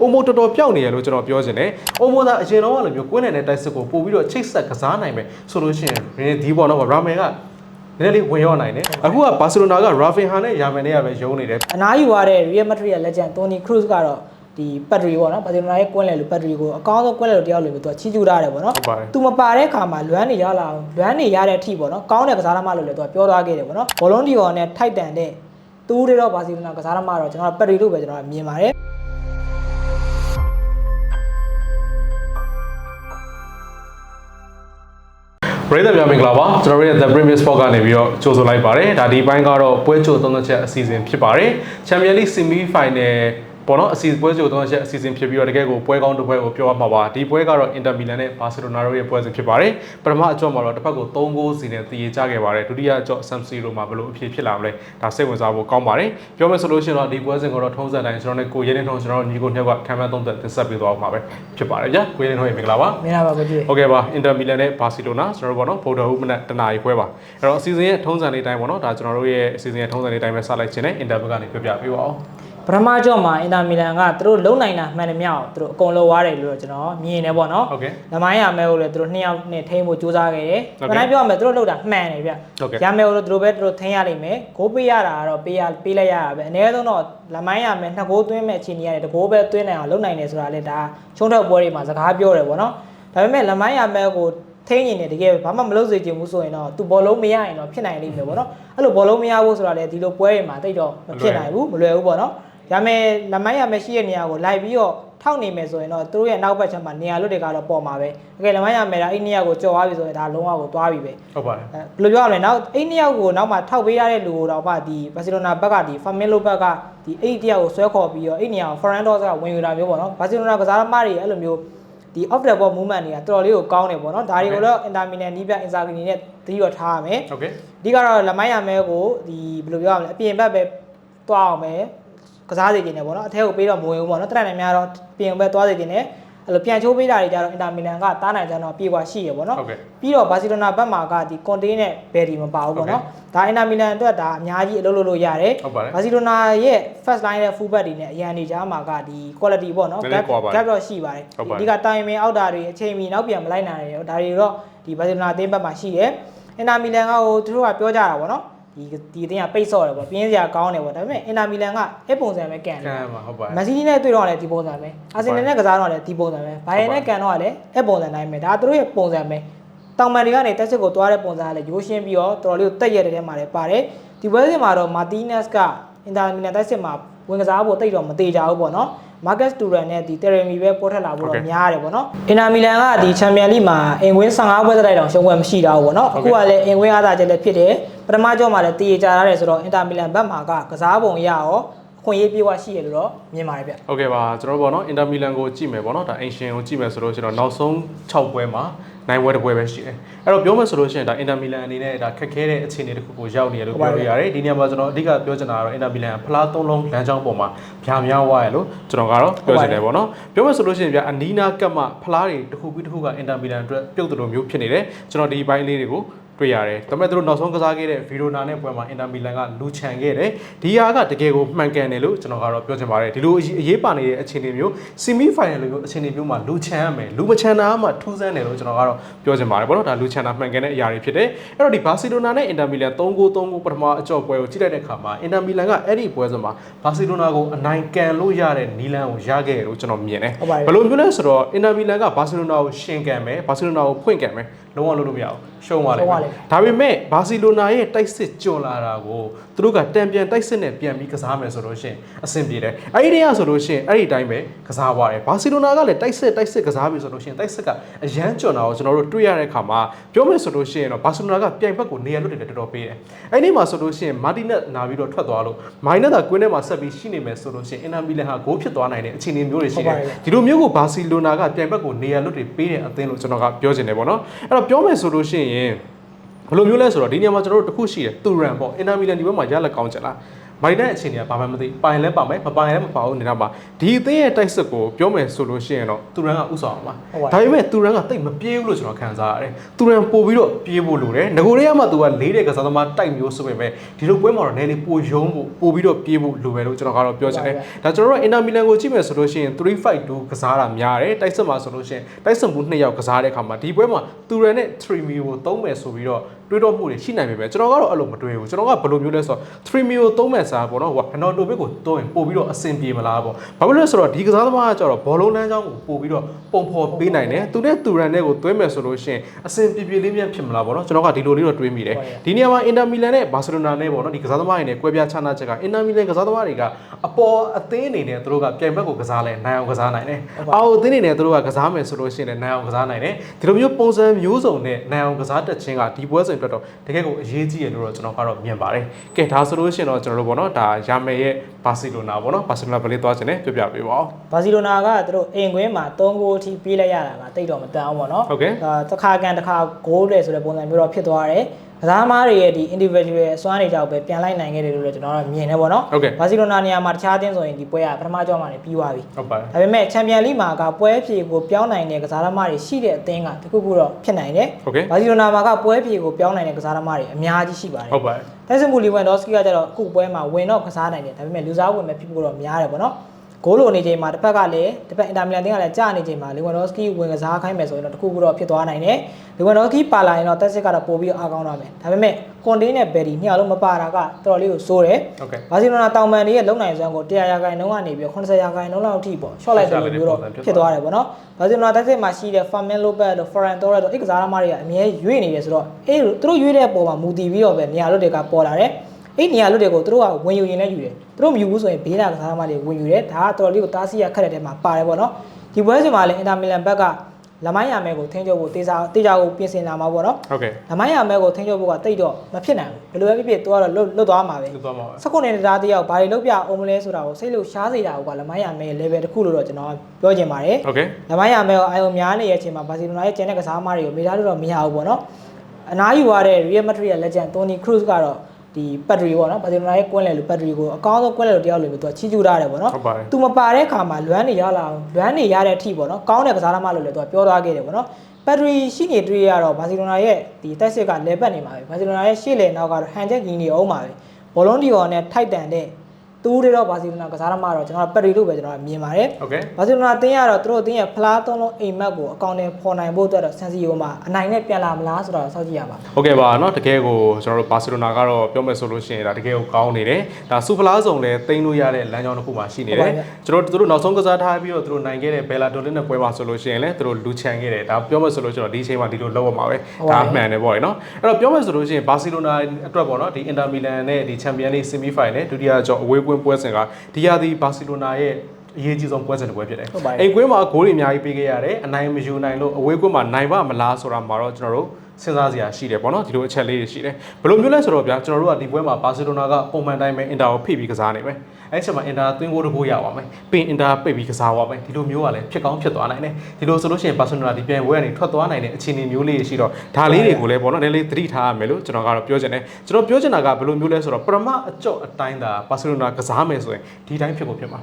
အိုမိုတော်တော်ပျောက်နေရလို့ကျွန်တော်ပြောချင်တယ်အိုမိုသာအရင်တော့ကလိုမျိုးကွင်းနယ်နဲ့တိုက်စစ်ကိုပို့ပြီးတော့ချိတ်ဆက်ကစားနိုင်မယ်ဆိုလို့ရှိရင်ဒီပေါ်တော့ရာမန်ကနည်းနည်းလေးဝင်ရောက်နိုင်တယ်အခုကဘာစီလိုနာကရာဖင်ဟာနဲ့ယာမန်နဲ့ကပဲရုံးနေတယ်အနားယူရတဲ့ Real Madrid ရဲ့ legend Toni Kroos ကတော့ဒီ battery ပေါ့နော်ဘာစီလိုနာရဲ့ကွင်းလေလို့ battery ကိုအကောင်းဆုံးကွင်းလေလို့တယောက်လို့ပဲသူကချီးကျူးထားတယ်ပေါ့နော်ဟုတ်ပါတယ်သူမပါတဲ့ခါမှာလွမ်းနေရလာအောင်လွမ်းနေရတဲ့အထိပေါ့နော်ကောင်းတဲ့ကစားသမားလို့လည်းသူကပြောသွားခဲ့တယ်ပေါ့နော်ဘောလုံးဒီယောနဲ့ထိုက်တန်တဲ့သူတွေတော့ဘာစီလိုနာကစားသမားတော့ကျွန်တော်က battery လို့ပဲကျွန်တော်ကမြင်ပါတယ် ပရိသတ်များမင်္ဂလာပါကျွန်တော်တို့ရဲ့ The Premier Sport ကနေပြီးတော့ကြိုဆိုလိုက်ပါတယ်ဒါဒီပိုင်းကတော့ပွဲကြိုသုံးသက်ချက်အစီအစဉ်ဖြစ်ပါတယ် Champions League Semi Final ပေါ့နော်အစီအပွဲကြိုသုံးရက်အစီအစဉ်ဖြစ်ပြီးတော့တကယ်ကိုပွဲကောင်းတစ်ပွဲကိုပြောရမှာပါဒီပွဲကတော့ Inter Milan နဲ့ Barcelona တို့ရဲ့ပွဲစဉ်ဖြစ်ပါတယ်ပထမအကြော့မှာတော့တစ်ဖက်ကို3ဂိုးစီနဲ့တည်ရကြခဲ့ပါတယ်ဒုတိယအကြော့ San Siro မှာဘယ်လိုအဖြစ်ဖြစ်လာမလဲဒါစိတ်ဝင်စားဖို့ကောင်းပါတယ်ပြောမယ်ဆိုလို့ရှိရင်တော့ဒီပွဲစဉ်ကတော့ထုံးစံတိုင်းကျွန်တော်နဲ့ကိုရဲနေထုံးကျွန်တော်ညီကိုနှစ်ယောက်ကခံမှန်းသုံးသက်တင်ဆက်ပေးသွားမှာပဲဖြစ်ပါတယ်ဗျာကိုရဲနေထုံးရေမင်္ဂလာပါမင်္ဂလာပါကိုကြည့်ဟုတ်ကဲ့ပါ Inter Milan နဲ့ Barcelona ကျွန်တော်တို့ပေါ့နော်ဗုဒ္ဓဟူးမနက်တနားရီပွဲပါအဲ့တော့အစီအစဉ်ရဲ့ထုံးစံလေးတိုင်းပေါ့နော်ဒါကျွန်တော်တို့ရဲ့အစီအစဉ်ရဲ့ထုံးစံလေးတိုင်းပဲစလိုက်ခြင်းနဲ့ Inter ဘက်ကနေပြပြပေးပါအောင် ပထမကြော့မှာအင်တာမီလန်ကသူတို့လုံနိုင်တာမှန်တယ်မြောက်သူတို့အကုန်လုံးသွားတယ်လို့တော့ကျွန်တော်မြင်နေပေါ့နော်ဟုတ်ကဲ့လမိုင်းရမဲကိုလည်းသူတို့နှစ်ယောက်နဲ့ထိန်းဖို့ကြိုးစားခဲ့တယ်ဟုတ်။ကဲ့ဘယ်နိုင်ပြောရမလဲသူတို့လောက်တာမှန်တယ်ဗျဟုတ်ကဲ့ရမဲကိုလည်းသူတို့ပဲသူတို့ထိန်းရလိမ့်မယ်။ဂိုးပေးရတာကတော့ပေးရပေးလိုက်ရတာပဲ။အနည်းဆုံးတော့လမိုင်းရမဲနှစ်ဂိုးသွင်းမဲ့အခြေအနေရတယ်တဂိုးပဲသွင်းနိုင်အောင်လုပ်နိုင်တယ်ဆိုတာလေဒါချုံးထွက်ပွဲတွေမှာစကားပြောတယ်ပေါ့နော်။ဒါပေမဲ့လမိုင်းရမဲကိုထိန်းနေတယ်တကယ်ဘာမှမလုပ်စေချင်ဘူးဆိုရင်တော့သူဘောလုံးမရရင်တော့ဖြစ်နိုင်လိမ့်မယ်ပေါ့နော်။အဲ့လိုဘောလုံးမရဘူးဆိုတာလေဒီလိုပွဲတွေမှာတိတ်တော့မဖြစ်နိုင်ဘူးမလွယ်ဘူးပေါ့နော်။ ရမယ်လမိုင်းရမယ်ရှိတဲ့နေရာကိုလိုက်ပြီးတော့ထောက်နေမယ်ဆိုရင်တော့သူတို့ရဲ့နောက်ဘက်ချက်မှာနေရာလွတ်တွေကတော့ပေါ်မှာပဲ။တကယ်လမိုင်းရမယ်ဒါအဲ့နေရာကိုကြော်သွားပြီဆိုရင်ဒါလုံးဝကိုသွားပြီပဲဟုတ်ပါတယ်အဲဘယ်လိုပြောရမလဲနောက်အဲ့နှစ်ယောက်ကိုနောက်မှထောက်ပေးရတဲ့လူကိုတော့ဗာဒီဘာစီလိုနာဘက်ကဒီဖာမင်လိုဘက်ကဒီအဲ့တယောက်ကိုဆွဲခေါ်ပြီးတော့အဲ့နေရာကိုဖရန်ဒေါစ်ကဝင်ယူတာမျိုးပေါ့နော်ဘာစီလိုနာကစားသမားတွေအဲ့လိုမျိုးဒီ off the ball movement တွေကတော်တော်လေးကိုကောင်းတယ်ပေါ့နော်ဒါတွေကိုတော့ intermediate နီးပြ inzaghi နဲ့သတိရထားရမယ်ဟုတ်ကဲ့အဓိကတော့လမိုင်းရမဲကိုဒီဘယ်လိုပြောရမလဲအပြင်ဘက်ပဲတွားအောင်ပဲ ကစားစေချင်တယ်ပေါ့နော်အထက်ကိုပေးတော့မဝင်ဘူးပေါ့နော်တရနိုင်များတော့ပြင်ဘက်တွားစေချင်တယ်အဲ့လိုပြန်ချိုးပေးတာတွေကြတော့ Inter Milan ကတားနိုင်ကြတော့ပြေပွားရှိရပေါ့နော်ဟုတ်ကဲ့ပြီးတော့ဘာစီလိုနာဘက်မှာကဒီကွန်တေးနဲ့ဘယ်ဒီမပါဘူးပေါ့နော်ဒါအင်တာမီလန်အတွက်ဒါအများကြီးအလုပ်လုပ်လို့ရတယ်ဟုတ်ပါတယ်ဘာစီလိုနာရဲ့ first line ရဲ့ full back တွေနဲ့အရန်နေကြမှာကဒီ quality ပေါ့နော်နည်းနည်းကွာပါတယ် gap တော့ရှိပါတယ်ဟုတ်ပါတယ်ဒီကတိုင်မင်အောက်တာတွေအချိန်မီနောက်ပြန်မလိုက်နိုင်တယ်ဒါတွေတော့ဒီဘာစီလိုနာအသင်းဘက်မှာရှိတယ်အင်တာမီလန်ကဟိုသူတို့ကပြောကြတာပေါ့နော် ဒီဒီအသင်းကပိတ်ဆော့တယ်ပေါ့ပြင်းစရာကောင်းတယ်ပေါ့ဒါပေမဲ့အင်တာမီလန်ကအဲ့ပုံစံပဲကန်တယ်ကံမှာဟုတ်ပါတယ်မန်စီးတီးနဲ့တွေ့တော့လည်းဒီပုံစံပဲအာဆင်နယ်နဲ့ကစားတော့လည်းဒီပုံစံပဲဘိုင်ယန်နဲ့ကန်တော့လည်းအဲ့ပုံစံတိုင်းပဲဒါသူတို့ရဲ့ပုံစံပဲတောင်မန်တွေကနေတက်စစ်ကိုသွားတဲ့ပုံစံကလည်းရိုးရှင်းပြီးတော့တော်တော်လေးကိုတက်ရက်တဲ့ထဲမှာလည်းပါတယ်ဒီပွဲစဉ်မှာတော့မာတီးနက်စ်ကအင်တာမီလန်တက်စစ်မှာဝင်ကစားဖို့တိတ်တော့မသေးကြဘူးပေါ့နော် မာကတ်စတူရန်နဲ့ဒီတယ်ရမီပဲပေါ်ထက်လာဖို့တော့များရတယ်ပေါ့နော်အင်တာမီလန်ကဒီချန်ပီယံလိမှာအင်ဝင်း15ပွဲသက်တိုက်တောင်ရှုံးပွဲမရှိတာဘူးပေါ့နော်အခုကလည်းအင်ဝင်းအားသာချက်လည်းဖြစ်တယ်ပထမကြောမှာလည်းတည်ရကြရတယ်ဆိုတော့အင်တာမီလန်ဘက်မှာကကစားပုံရရောအ ခွင့်ရေးပြေဝရှိရလို့တော့မြင်ပါတယ်ဗျဟုတ်ကဲ့ပါကျွန်တော်တို့ပေါ့နော်အင်တာမီလန်ကိုကြည့်မယ်ပေါ့နော်ဒါအင်ရှင်ကိုကြည့်မယ်ဆိုတော့ကျွန်တော်နောက်ဆုံး6ပွဲမှာနိုင်ဝဲတစ်ပွဲပဲရှိတယ်။အဲ့တော့ပြောမယ်ဆိုလို့ရှိရင်ဒါအင်တာမီလန်အနေနဲ့ဒါခက်ခဲတဲ့အခြေအနေတစ်ခုကိုရောက်နေရလို့ပြောလို့ရတယ်။ဒီနေရာမှာကျွန်တော်အဓိကပြောချင်တာကတော့အင်တာမီလန်ဖလားသုံးလုံးလမ်းကြောင်းပေါ်မှာဗျာများဝါရလို့ကျွန်တော်ကတော့ပြောချင်တယ်ပေါ့နော်။ပြောမယ်ဆိုလို့ရှိရင်ဗျာအနီးနားကပ်မှဖလားတွေတစ်ခုပြီးတစ်ခုကအင်တာမီလန်အတွက်ပြုတ်တယ်လို့မျိုးဖြစ်နေတယ်။ကျွန်တော်ဒီဘိုင်းလေးတွေကို တွေ့ရတယ်ဒါပေမဲ့သူတို့နောက်ဆုံးကစားခဲ့တဲ့ဗီရိုနာနဲ့ပွဲမှာအင်တာမီလန်ကလူချန်ခဲ့တယ်ဒီဟာကတကယ်ကိုမှန်ကန်တယ်လို့ကျွန်တော်ကတော့ပြောချင်ပါတယ်ဒီလိုအရေးပါနေတဲ့အခြေအနေမျိုးဆီမီဖိုင်နယ်လိုမျိုးအခြေအနေမျိုးမှာလူချန်ရမယ်လူမချန်တာမှထူးဆန်းတယ်လို့ကျွန်တော်ကတော့ပြောချင်ပါတယ်ပေါ့နော်ဒါလူချန်တာမှန်ကန်တဲ့အရာတွေဖြစ်တယ်အဲ့တော့ဒီဘာစီလိုနာနဲ့အင်တာမီလန်3ဂိုး3ဂိုးပထမအကြော့ပွဲကိုကြည့်လိုက်တဲ့အခါမှာအင်တာမီလန်ကအဲ့ဒီပွဲစဉ်မှာဘာစီလိုနာကိုအနိုင်ကန်လို့ရတဲ့နီလန်ကိုရခဲ့တယ်လို့ကျွန်တော်မြင်တယ်ဟုတ်ပါတယ်ဘယ်လိုမျိုးလဲဆိုတော့အင်တာမီလန်ကဘာစီလိုနာကိုရှင်ကန်မယ်ဘာစီလိုနာကိုဖွင့်ကန်မယ်လုံးဝလုပ်လို့မရဘူးရှုံးသွားလိမ့်ရှုံးသွားလိမယ်မ့်မယ်ဒါပေမဲ့ဘာစီလိုနာရဲ့တိုက်စစ်ကျွံလာတာကိုသူတို့ကတံပြန်တိုက်စစ်နဲ့ပြန်ပြီးကစားမယ်ဆိုလို့ရှိရင်အဆင်ပြေတယ်အဲ့ဒီတည်းကဆိုလို့ရှိရင်အဲ့ဒီအတိုင်းပဲကစားသွားတယ်ဘာစီလိုနာကလည်းတိုက်စစ်တိုက်စစ်ကစားပြီဆိုလို့ရှိရင်တိုက်စစ်ကအရန်ကျွံတာကိုကျွန်တော်တို့တွေ့ရတဲ့အခါမှာပြောမယ်ဆိုလို့ရှိရင်တော့ဘာစီလိုနာကပြိုင်ဘက်ကိုနေရာလွတ်တယ်တော်တော်ပေးတယ်အဲ့ဒီမှာဆိုလို့ရှိရင်မာတီနက်နာပြီးတော့ထွက်သွားလို့မိုင်းနက်သာကွင်းထဲမှာဆက်ပြီးရှိနေမယ်ဆိုလို့ရှိရင်အင်တာမီလန်ဟာဂိုးဖြစ်သွားနိုင်တဲ့အခြေအနေမျိုးတွေရှိတယ်ဒီလိုမျိုးကိုဘာစီလိုနာကပြိုင်ဘက်ကိုနေရာလွတ်တွေပေးတဲ့အသင်းလို့ကျွန်တော်ကပြောချင်တယ်ပေါ့နော်အဲ့တော့ပြောမယ်ဆိုလို့ရှိရင်ဘယ်လိုမျိုးလဲဆိုတော့ဒီနေရာမှာကျွန်တော်တို့တစ်ခုရှိတယ်တူရန်ပေါ့အင်တာမီလန်ဒီဘက်မှာရလက်ကောင်းချက်လား မိုင်တဲ့အခြေအနေကဘာမှမသိပိုင်လဲပါမယ်မပိုင်လဲမပါဘူးနေတာမှာဒီအသင်းရဲ့တိုက်စစ်ကိုပြောမယ်ဆိုလို့ရှိရင်တော့သူရန်ကဥဆောင်အောင်ပါဒါပေမဲ့သူရန်ကတိတ်မပြေးဘူးလို့ကျွန်တော်ခံစားရတယ်သူရန်ပို့ပြီးတော့ပြေးဖို့လိုတယ်ငကိုတွေကမှသူကလေးတဲ့ကစားသမားတိုက်မျိုးဆိုပေမဲ့ဒီလိုပွဲမှာတော့နည်းနည်းပိုယုံဖို့ပို့ပြီးတော့ပြေးဖို့လိုပဲလို့ကျွန်တော်ကတော့ပြောချင်တယ်ဒါကျွန်တော်တို့အင်တာမီလန်ကိုကြည့်မယ်ဆိုလို့ရှိရင်3-5-2ကစားတာများတယ်တိုက်စစ်မှာဆိုလို့ရှိရင်တိုက်စစ်မှု2ယောက်ကစားတဲ့အခါမှာဒီပွဲမှာသူရန်နဲ့3မီကိုသုံးမယ်ဆိုပြီးတော့ တွေးတော့မှုတွေရှိနိုင်ပေမဲ့ကျွန်တော်ကတော့အဲ့လိုမတွေးဘူးကျွန်တော်ကဘယ်လိုမျိုးလဲဆိုတော့3မီကိုသုံးမယ်စားပေါ့နော်ဟိုကနော်တိုဘစ်ကိုသုံးရင်ပို့ပြီးတော့အဆင်ပြေမလားပေါ့ဘာဖြစ်လို့လဲဆိုတော့ဒီကစားသမားကကျတော့ဘောလုံးလမ်းကြောင်းကိုပို့ပြီးတော့ပုံဖော်ပေးနိုင်တယ်သူနဲ့သူရန်နဲ့ကိုသွင်းမယ်ဆိုလို့ရှိရင်အဆင်ပြေပြေလေးမြန်ဖြစ်မလားပေါ့နော်ကျွန်တော်ကဒီလိုလေးတော့တွေးမိတယ်ဒီနေရာမှာအင်တာမီလန်နဲ့ဘာစီလိုနာနဲ့ပေါ့နော်ဒီကစားသမားတွေနဲ့ကွဲပြားခြားနားချက်ကအင်တာမီလန်ကစားသမားတွေကအပေါ်အသင်းအနေနဲ့သူတို့ကပြိုင်ဘက်ကိုကစားလဲနိုင်အောင်ကစားနိုင်တယ်။အောက်အသင်းအနေနဲ့သူတို့ကကစားမယ်ဆိုလို့ရှိရင်လည်းနိုင်အောင်ကစားနိုင်တယ်။ဒီလိုမျိုးပုံစံမျိုးစုံနဲ့နိုင်အောင်ကစားတတ်ခြင်းကဒီပွဲစဉ်အတွက်တော့တကယ်ကိုအရေးကြီးတယ်လို့တော့ကျွန်တော်ကတော့မြင်ပါတယ်။ကဲဒါဆိုလို့ရှိရင်တော့ကျွန်တော်တို့ပေါ့နော်ဒါရာမယ်ရဲ့ဘာစီလိုနာပေါ့နော်ဘာစီလိုနာဘယ်လေးသွားခြင်းလဲပြပြပေးပါဦးဘာစီလိုနာကသူတို့အိမ်ကွင်းမှာ3ဂိုးအထိပြေးလိုက်ရတာကတိတ်တော့မတန်အောင်ပေါ့နော်။ဟုတ်ကဲ့ဒါတစ်ခါကန်တစ်ခါဂိုးတယ်ဆိုတဲ့ပုံစံမျိုးတော့ဖြစ်သွားတယ် ကစားသမားတွေရဲ့ဒီ individual အစွမ်းတွေကြောင့်ပဲပြန်လိုက်နိုင်ခဲ့တယ်လို့လည်းကျွန်တော်တို့မြင်နေပေါ့နော်ဟုတ်ကဲ့ဘာစီလိုနာနေရာမှာတခြားအသင်းဆိုရင်ဒီပွဲကပထမကြောင်းမှာနေပြီးသွားပြီဟုတ်ပါတယ်ဒါပေမဲ့ချန်ပီယံလိမှာကပွဲဖြေကိုပြောင်းနိုင်တဲ့ကစားသမားတွေရှိတဲ့အသင်းကတခုခုတော့ဖြစ်နိုင်တယ်ဟုတ်ကဲ့ဘာစီလိုနာမှာကပွဲဖြေကိုပြောင်းနိုင်တဲ့ကစားသမားတွေအများကြီးရှိပါတယ်ဟုတ်ပါတယ်တိုက်စစ်မှုလီဝန်ဒေါစကီကကျတော့အခုပွဲမှာဝင်တော့ကစားနိုင်တယ်ဒါပေမဲ့လူစားဝင်မဲ့ဖြစ်ဖို့တော့များတယ်ပေါ့နော် ဂိုးလိုနေချိန်မှာတစ်ဖက်ကလည်းတစ်ဖက်အင်တာမီလန်တင်းကလည်းကြာနေချိန်မှာလီဝန်ဒေါစကီဝင်ကစားခိုင်းမယ်ဆိုရင်တော့တခုခုတော့ဖြစ်သွားနိုင်တယ်လီဝန်ဒေါစကီပါလာရင်တော့တက်စစ်ကတော့ပို့ပြီးအားကောင်းတော့မယ်ဒါပေမဲ့ကွန်တေးနဲ့ဘယ်ဒီနှစ်ယောက်လုံးမပါတာကတော်တော်လေးကိုစိုးတယ်ဟုတ်ကဲ့ဘာစီလိုနာတောင်ပန်တွေရဲ့လုံနိုင်စွမ်းကို100ရာခိုင်နှုန်းကနေပြီး80ရာခိုင်နှုန်းလောက်အထိပေါ့ short လိုက်တယ်လို့မျိုးတော့ဖြစ်သွားတယ်ပေါ့နော်ဘာစီလိုနာတက်စစ်မှာရှိတဲ့ Fermin Lopez တို့ Ferran Torres တို့အဲ့ကစားသမားတွေကအမြဲရွေ့နေတယ်ဆိုတော့အေးသူတို့ရွေ့တဲ့ပုံမှာမူတည်ပြီးတော့ပဲနေရာလွတ်တွေကပေါ်လာတယ် အဲ့နေရာလွတ်တွေကိုသူတို့ကဝင်ယူရင်လည်းယူတယ်သူတို့မယူဘူးဆိုရင်ဘေးနာကစားသမားတွေဝင်ယူတယ်ဒါကတော်တော်လေးကိုတားဆီးရခက်တဲ့တဲမှာပါတယ်ပေါ့နော်ဒီပွဲစဉ်မှာလည်း Inter Milan ဘက်ကလမိုင်းရမဲကိုထင်းချုပ်ဖို့တေးစားတေးကြကိုပြင်ဆင်လာမှာပေါ့နော်ဟုတ်ကဲ့လမိုင်းရမဲကိုထင်းချုပ်ဖို့ကတိတ်တော့မဖြစ်နိုင်ဘူးဘယ်လိုပဲဖြစ်ဖြစ်သူကတော့လွတ်လွတ်သွားမှာပဲသူသွားမှာပါစက္ကုနဲ့တရားတယောက်ဘာတွေလုပ်ပြအောင်မလဲဆိုတာကိုစိတ်လို့ရှားစေတာကလမိုင်းရမဲရဲ့ level တစ်ခုလို့တော့ကျွန်တော်ပြောချင်ပါတယ်ဟုတ်ကဲ့လမိုင်းရမဲကိုအာယုံများနေတဲ့အချိန်မှာဘာစီလိုနာရဲ့ကျန်တဲ့ကစားသမားတွေကိုမေးထားလို့တော့မရဘူးပေါ့နော်အနားယူရတဲ့ Real Madrid ရဲ့ legend Toni Kroos ကတော့ ဒီ battery ပေါ့နော်ဘာစီလိုနာရဲ့ကွင်းလေလို့ battery ကိုအကောင်းဆုံးကွင်းလေလို့တယောက်လို့မျိုးသူကချီးကျူးထားတယ်ပေါ့နော်ဟုတ်ပါတယ်သူမပါတဲ့အခါမှာလွမ်းနေရလာအောင်လွမ်းနေရတဲ့အထိပေါ့နော်ကောင်းတဲ့ကစားသမားလို့လည်းသူကပြောသွားခဲ့တယ်ပေါ့နော်ဘက်ထရီရှိနေတွေ့ရတော့ဘာစီလိုနာရဲ့ဒီတက်စစ်ကလဲပတ်နေမှာပဲဘာစီလိုနာရဲ့ရှေ့လေနောက်ကတော့ဟန်ချက်ကြီးနေအောင်ပါပဲဘောလုံးဒီကောင်နဲ့ထိုက်တန်တဲ့ သူတွေတော့ဘာစီလိုနာကစားသမားတော့ကျွန်တော်ကဘက်ထရီလို့ပဲကျွန်တော်ကမြင်ပါတယ် ဟုတ်ကဲ့ ဘာစီလိုနာတင်းရတော့သူတို့တင်းရဲ့ဖလားသုံးလုံးအိမ်မက်ကိုအကောင့်နဲ့ပေါ်နိုင်ဖို့အတွက်တော့ဆန်စီယိုမှာအနိုင်နဲ့ပြန်လာမလားဆိုတော့စောင့်ကြည့်ရပါ ဟုတ်ကဲ့ပါเนาะတကယ်ကိုကျွန်တော်တို့ဘာစီလိုနာကတော့ပြောမယ်ဆိုလို့ရှိရင်ဒါတကယ်ကိုကောင်းနေတယ်ဒါစူဖလားစုံလည်းတိမ့်လို့ရတဲ့လမ်းကြောင်းတစ်ခုမှရှိနေတယ်ကျွန်တော်တို့နောက်ဆုံးကစားထားပြီးတော့သူတို့နိုင်ခဲ့တဲ့ဘယ်လာဒိုလင်းနဲ့ပွဲပါဆိုလို့ရှိရင်လည်းသူတို့လူချန်ခဲ့တယ်ဒါပြောမယ်ဆိုလို့ကျွန်တော်ဒီအချိန်မှာဒီလိုလောက်ရမှာပဲဒါမှန်တယ်ပေါ့เนาะအဲ့တော့ပြောမယ်ဆိုလို့ရှိရင်ဘာစီလိုနာအတွက်ပေါ့เนาะဒီအင်တာမီလန်နဲ့ဒီချန်ပီယံလိဆီမီဖိုင်နယ်ဒုတိယကျော်အဝေး ကွင်းပွဲစဉ်ကဒီရာသီဘာစီလိုနာရဲ့အရေးကြီးဆုံးပွဲစဉ်တစ်ပွဲဖြစ်တယ်ဟုတ်ပါတယ်အိမ်ကွင်းမှာဂိုးတွေအများကြီးပေးခဲ့ရတယ်အနိုင်မယူနိုင်လို့အဝေးကွင်းမှာနိုင်ပါမလားဆိုတာမှာတော့ကျွန်တော်တို့ စဉ်းစားစရာရှိတယ်ပေါ့နော်ဒီလိုအချက်လေးတွေရှိတယ်ဘယ်လိုမျိုးလဲဆိုတော့ဗျာကျွန်တော်တို့ကဒီပွဲမှာဘာစီလိုနာကပုံမှန်တိုင်းပဲအင်တာကိုဖိပြီးကစားနေမယ်အဲ့ချက်မှာအင်တာသွင်းကိုတစ်ခုရပါမယ်ပြီးအင်တာပိတ်ပြီးကစားပါမယ်ဒီလိုမျိုးကလည်းဖြစ်ကောင်းဖြစ်သွားနိုင်တယ်ဒီလိုဆိုလို့ရှိရင်ဘာစီလိုနာဒီပြိုင်ပွဲကနေထွက်သွားနိုင်တဲ့အခြေအနေမျိုးလေးတွေရှိတော့ဒါလေးတွေကိုလည်းပေါ့နော်နည်းလေးသတိထားရမယ်လို့ကျွန်တော်ကတော့ပြောချင်တယ်ကျွန်တော်ပြောချင်တာကဘယ်လိုမျိုးလဲဆိုတော့ပရမအကြော့အတိုင်းသာဘာစီလိုနာကစားမယ်ဆိုရင်ဒီတိုင်းဖြစ်ကိုဖြစ်မှာ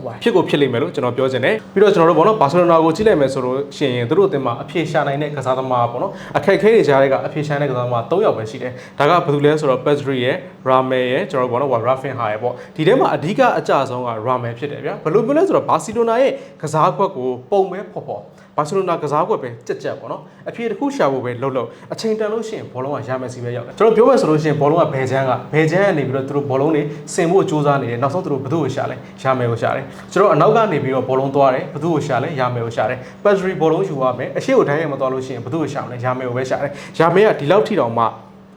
ဟုတ်ပါဖြစ်ကိုဖြစ်လိမ့်မယ်လို့ကျွန်တော်ပြောချင်တယ်ပြီးတော့ကျွန်တော်တို့ဘောနော်ဘာစီလိုနာကိုကြည့်လိုက်မယ်ဆိုလို့ရှိရင်သူတို့အသင်းမှာအဖြေရှာနိုင်တဲ့ကစားသမားပေါ့နော်အခက်အခဲတွေကြားတွေကအဖြေရှာနိုင်တဲ့ကစားသမား၃ယောက်ပဲရှိတယ်ဒါကဘယ်သူလဲဆိုတော့ Pedri ရဲ့ Ramel ရဲ့ကျွန်တော်တို့ဘောနော် Rafinha ရဲ့ပေါ့ဒီထဲမှာအဓိကအကျဆုံးက Ramel ဖြစ်တယ်ဗျာဘယ်လိုမျိုးလဲဆိုတော့ဘာစီလိုနာရဲ့ကစားကွက်ကိုပုံပဲဖော်ဖော်ဘာစီလိုနာကစားကွက်ပဲကြက်ကြက်ပေါ့နော်အဖြေတစ်ခုရှာဖို့ပဲလှုပ်လှုပ်အချိန်တန်လို့ရှိရင်ဘောလုံးကရမယ်စီပဲရောက်တယ်ကျွန်တော်ပြောမယ်ဆိုလို့ရှိရင်ဘောလုံးကဘယ်ချမ်းကဘယ်ချမ်းကနေပြီးတော့သူတို့ဘောလုံးတွေစင်ဖို့စူးစမ်းနေတယ်နောက်ဆုံးသူတို့ဘယ်သူ့ကိုရှာလဲရမယ်ကိုရှာတယ်ကျွန်တော်အနောက်ကနေပြီးတော့ဘောလုံးသွားတယ်ဘယ်သူ့ကိုရှာလဲရမယ်ကိုရှာတယ်ပတ်စရီဘောလုံးယူရမယ်အရှိကိုတိုင်းရမသွားလို့ရှိရင်ဘယ်သူ့ကိုရှာမလဲရမယ်ကိုပဲရှာတယ်ရမယ်ကဒီလောက်ထိတောင်မှ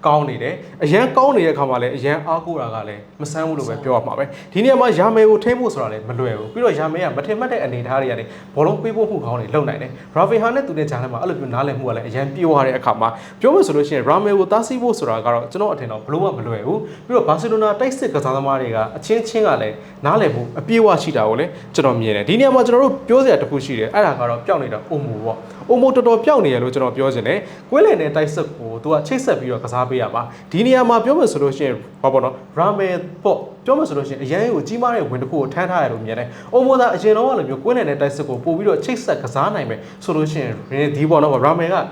ကောင်းနေတယ်အရန်ကောင်းနေတဲ့အခါမှာလည်းအရန်အားကိုးတာကလည်းမဆန်းဘူးလို့ပဲပြောရမှာပဲဒီနေရာမှာရာမယ်ကိုထိမ့်ဖို့ဆိုတာလည်းမလွယ်ဘူးပြီးတော့ရာမယ်ကမထင်မှတ်တဲ့အနေအထားတွေကနေဘောလုံးပေးဖို့မှုကောင်းတွေလုံနိုင်တယ်ရာဖီဟာနဲ့သူနဲ့ဂျာနဲ့မှာအဲ့လိုမျိုးနားလည်မှုကလည်းအရန်ပြေဝတဲ့အခါမှာပြောမယ်ဆိုလို့ရှိရင်ရာမယ်ကိုတားဆီးဖို့ဆိုတာကတော့ကျွန်တော်အထင်တော့ဘလို့မှမလွယ်ဘူးပြီးတော့ဘာစီလိုနာတိုက်စစ်ကစားသမားတွေကအချင်းချင်းကလည်းနားလည်မှုအပြေဝရှိတာကိုလည်းကျွန်တော်မြင်တယ်ဒီနေရာမှာကျွန်တော်တို့ပြောစရာတစ်ခုရှိတယ်အဲ့ဒါကတော့ပျောက်နေတာအုံမူပေါ့အုံမူတော်တော်ပျောက်နေရလို့ကျွန်တော်ပြောချင်တယ်ကွဲလည်တဲ့တိုက်စစ်ကိုသူကချိတ်ဆက်ပြီးတော့ကစားပေးပေးရပါဒီနေရာမှာပြောမယ်ဆိုလို့ရှိရင်ဘာပေါ့နော်ရာမယ်ပေါ့ပြောမယ်ဆိုလို့ရှိရင်အရန်ကိုကြီးမားတဲ့ဝင်တစ်ခုကိုထမ်းထားရလို့မြင်တယ်။အိုမိုသာအရင်တော့ကလိုမျိုးကွင်းနယ်နဲ့တိုက်စစ်ကိုပို့ပြီးတော့ချိတ်ဆက်ကစားနိုင်မယ်ဆိုလို့ရှိရင်ဒီပေါ့နော်ရာမယ်ကနည်း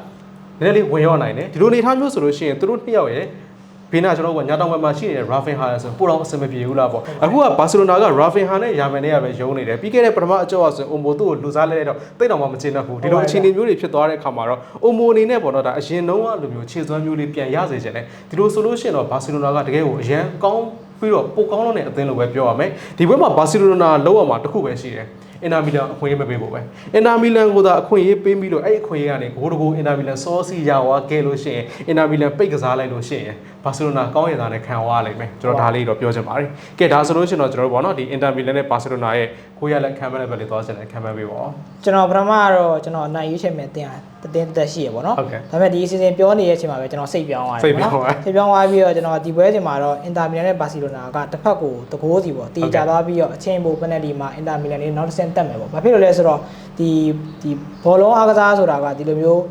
နည်းလေးဝင်ရောက်နိုင်တယ်ဒီလိုအနေထားမျိုးဆိုလို့ရှိရင်သူတို့နှစ်ယောက်ရဲ့ ဘေးနာကျွန်တော်ကညာတောင်ဘက်မှာရှိနေတဲ့ Rafinha ဟာဆိုပိုတော့အဆင်မပြေဘူးလားပေါ့အခုကဘာစီလိုနာက Rafinha နဲ့ယာမန်နဲ့ကပဲယုံနေတယ်ပြီးခဲ့တဲ့ပထမအကြော့အဆိုအုံမိုသူ့ကိုလူစားလဲတဲ့တော့တိတ်တော်မှမချင်တော့ဘူးဒီလိုအခြေအနေမျိုးတွေဖြစ်သွားတဲ့အခါမှာတော့အုံမိုအနေနဲ့ပေါ့နော်ဒါအရင်တုန်းကလိုမျိုးခြေစွမ်းမျိုးလေးပြန်ရစေချင်တယ်ဒီလိုဆိုလို့ရှိရင်တော့ဘာစီလိုနာကတကယ်ကိုအရန်ကောင်းပြီးတော့ပိုကောင်းလို့တဲ့အသင်းလိုပဲပြောရမယ်ဒီဘက်မှာဘာစီလိုနာလောက်ရမှာတစ်ခုပဲရှိတယ် အင်တာမီလန်အခွင့်အရေးမပေးဖို့ပဲအင်တာမီလန်ကိုသာအခွင့်အရေးပေးပြီးလို့အဲ့အခွင့်အရေးကနေဂိုးတကူအင်တာမီလန်စောစီရသွားခဲ့လို့ရှိရင်အင်တာမီလန်ပိတ်ကစားလိုက်လို့ရှိရင်ဘာစီလိုနာကောင်းရတာနဲ့ခံသွားလိမ့်မယ်ကျွန်တော်ဒါလေးတော့ပြောချင်ပါတယ်ကဲဒါဆိုလို့ရှိရင်တော့ကျွန်တော်တို့ပေါ့နော်ဒီအင်တာမီလန်နဲ့ဘာစီလိုနာရဲ့ကိုရလက်ခံမတဲ့ဘက်လေးသွားချင်တယ်ခံမပေးပါဦးကျွန်တော်ပထမကတော့ကျွန်တော်အနိုင်ရွေးချယ်မဲ့တင်တတင်းတက်ရှိရပေါ့နော်ဟုတ်ကဲ့ဒါပေမဲ့ဒီ season ပြောနေတဲ့အချိန်မှာပဲကျွန်တော်စိတ်ပြောင်းသွားတယ်စိတ်ပြောင်းသွားစိတ်ပြောင်းသွားပြီးတော့ကျွန်တော်ဒီပွဲချိန်မှာတော့အင်တာမီလန်နဲ့ဘာစီလိုနာကတစ်ဖက်ကိုတကိုးစီပေါ့တီကြသွားပြီးတော့အချိန်ပိုပနက်တီမှာအင်တာမီလန်လေးနောက်တစ်ဆင့်တက်မယ်ပေါ့ဘာဖြစ်လို့လဲဆိုတော့ဒီဒီဘောလုံးအားကစားဆိုတာကဒီလိုမျိုး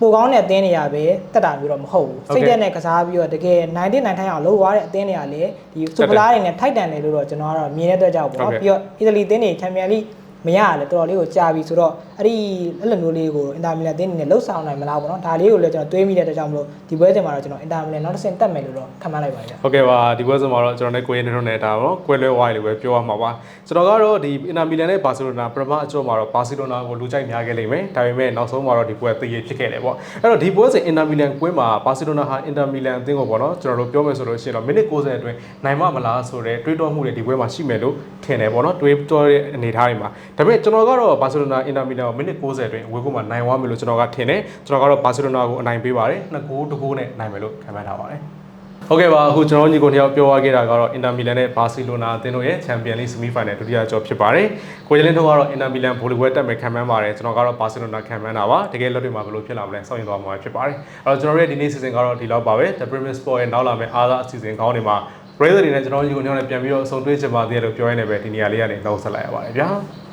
ပိုကောင်းတဲ့အသင်းတွေကပဲတက်တာမျိုးတော့မဟုတ်ဘူးစိတ်သက်နဲ့ကစားပြီးတော့တကယ်99နိုင်ထိုင်အောင်လုပ်သွားတဲ့အသင်းတွေကလည်းဒီစူပလာတွေနဲ့ထိုက်တန်တယ်လို့တော့ကျွန်တော်ကတော့မြင်တဲ့အတွက်ကြောင့်ပေါ့နော်ပြီးတော့အီတလီအသင်းတွေချန်ပီယံလိ မရရလဲတော်တော်လေးကိုကြာပြီဆိုတော့အဲ့ဒီအဲ့လိုမျိုးလေးကိုအင်တာမီလန်အသင်းအနေနဲ့လှုပ်ဆောင်နိုင်မလားပေါ့နော်ဒါလေးကိုလည်းကျွန်တော်တွေးမိတဲ့အတွက်ကြောင့်မလို့ဒီပွဲချိန်မှာတော့ကျွန်တော်အင်တာမီလန်နောက်တစ်ဆင့်တက်မယ်လို့တော့ခန့်မှန်းလိုက်ပါတယ်ဗျဟုတ်ကဲ့ပါဒီပွဲစဉ်မှာတော့ကျွန်တော်နဲ့ကိုရင်းနေတော့နေတာပေါ့ကွဲလွဲဝိုင်းလို့ပဲပြောရမှာပါကျွန်တော်ကတော့ဒီအင်တာမီလန်နဲ့ဘာစီလိုနာပထမအကြော့မှာတော့ဘာစီလိုနာကိုလူကြိုက်များခဲ့လိမ့်မယ်ဒါပေမဲ့နောက်ဆုံးမှာတော့ဒီပွဲသိရဖြစ်ခဲ့တယ်ပေါ့အဲ့တော့ဒီပွဲစဉ်အင်တာမီလန်ကွင်းမှာဘာစီလိုနာဟာအင်တာမီလန်အသင်းကိုပေါ့နော်ကျွန်တော်တို့ပြောမယ်ဆိုလို့ရှိရင်တော့မိနစ်60အတွင်းနိုင်မမလားဆိုတဲ့တွေးတောမှုတွေဒီပွဲမှာရှိမယ်လို့ထင်တယ်ပေါ့နော်တွေးတောတဲ့အနေအထားတွေမှာဒါပေမဲ့ကျွန်တော်ကတော့ဘာစီလိုနာအင်တာမီလန်ကိုမိနစ်60အတွင်းဝေကုမှာနိုင်သွားမယ်လို့ကျွန်တော်ကထင်တယ်ကျွန်တော်ကတော့ဘာစီလိုနာကိုအနိုင်ပေးပါတယ်နှစ်ဂိုးတစ်ဂိုးနဲ့နိုင်မယ်လို့ခန့်မှန်းထားပါတယ်ဟုတ်ကဲ့ပါအခုကျွန်တော်ညီကိုနှစ်ယောက်ပြောသွားခဲ့တာကတော့အင်တာမီလန်နဲ့ဘာစီလိုနာအသင်းတို့ရဲ့ချန်ပီယံလိဆီမီဖိုင်နယ်ဒုတိယကြောဖြစ်ပါတယ်။ကိုရလင်းတို့ကတော့အင်တာမီလန်ဗိုလ်လုပွဲတက်မယ်ခံမှန်းပါတယ်။ကျွန်တော်ကတော့ဘာစီလိုနာခံမှန်းတာပါ။တကယ်လက်တွေမှာဘယ်လိုဖြစ်လာမလဲစောင့်ရင်သွားမှာဖြစ်ပါတယ်။အဲ့တော့ကျွန်တော်ရဲ့ဒီနေ့စီစဉ်ကတော့ဒီလောက်ပါပဲ။ The Premier Sport ရဲ့နောက်လာမယ့်အားသာအစီအစဉ်ကောင်းတွေမှာ Brother တွေနဲ့ကျွန်တော်ညီကိုနှစ်ယောက်နဲ့ပြန်ပြီးတော့အဆုံတွေ့ချင်ပါသေးတယ်လို့ပြောရင်းနဲ့ပဲဒီနေရာလေးကနေနောက်ဆက်လိုက်ရပါတယ်ဗျာ။